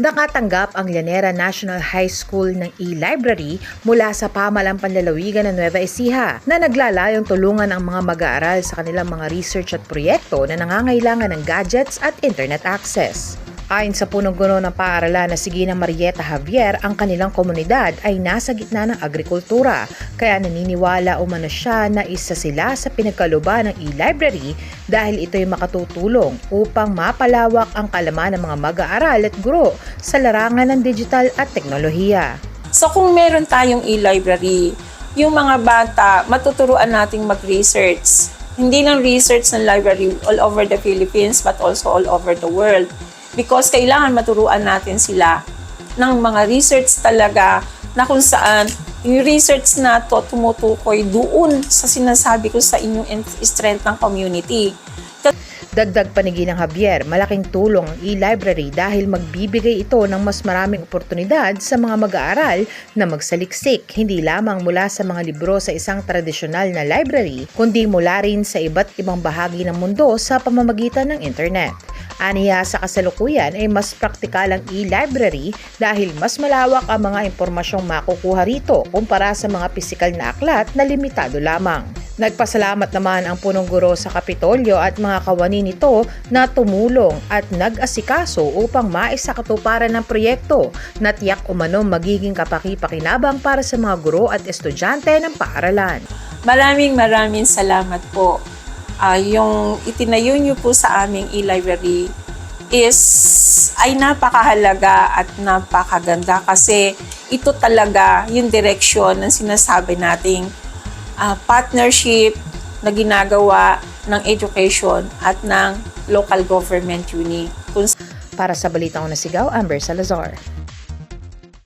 Nakatanggap ang Llanera National High School ng e-library mula sa pamalang panlalawigan ng Nueva Ecija na naglalayong tulungan ang mga mag-aaral sa kanilang mga research at proyekto na nangangailangan ng gadgets at internet access. Ayon sa punong guno ng paaralan na si Gina Marieta Javier, ang kanilang komunidad ay nasa gitna ng agrikultura, kaya naniniwala umano siya na isa sila sa pinagkaluba ng e-library dahil ito'y makatutulong upang mapalawak ang kalaman ng mga mag-aaral at guro sa larangan ng digital at teknolohiya. So kung meron tayong e-library, yung mga bata, matuturuan nating mag-research. Hindi lang research ng library all over the Philippines but also all over the world. Because kailangan maturuan natin sila ng mga research talaga na kung saan yung research na to tumutukoy doon sa sinasabi ko sa inyong strength ng community. Dagdag panigi ng Javier, malaking tulong ang e-library dahil magbibigay ito ng mas maraming oportunidad sa mga mag-aaral na magsaliksik hindi lamang mula sa mga libro sa isang tradisyonal na library, kundi mula rin sa iba't ibang bahagi ng mundo sa pamamagitan ng internet. Aniya sa kasalukuyan ay mas praktikal ang e-library dahil mas malawak ang mga impormasyong makukuha rito kumpara sa mga pisikal na aklat na limitado lamang. Nagpasalamat naman ang punong guro sa Kapitolyo at mga kawani nito na tumulong at nag-asikaso upang maisakatuparan ng proyekto na tiyak umano magiging kapaki-pakinabang para sa mga guro at estudyante ng paaralan. Maraming maraming salamat po. Ah, yung itinayo niyo po sa aming e-library is ay napakahalaga at napakaganda kasi ito talaga yung direction ng sinasabi nating ah, partnership na ginagawa ng education at ng local government unit. Para sa Balitang Unasigaw, Amber Salazar.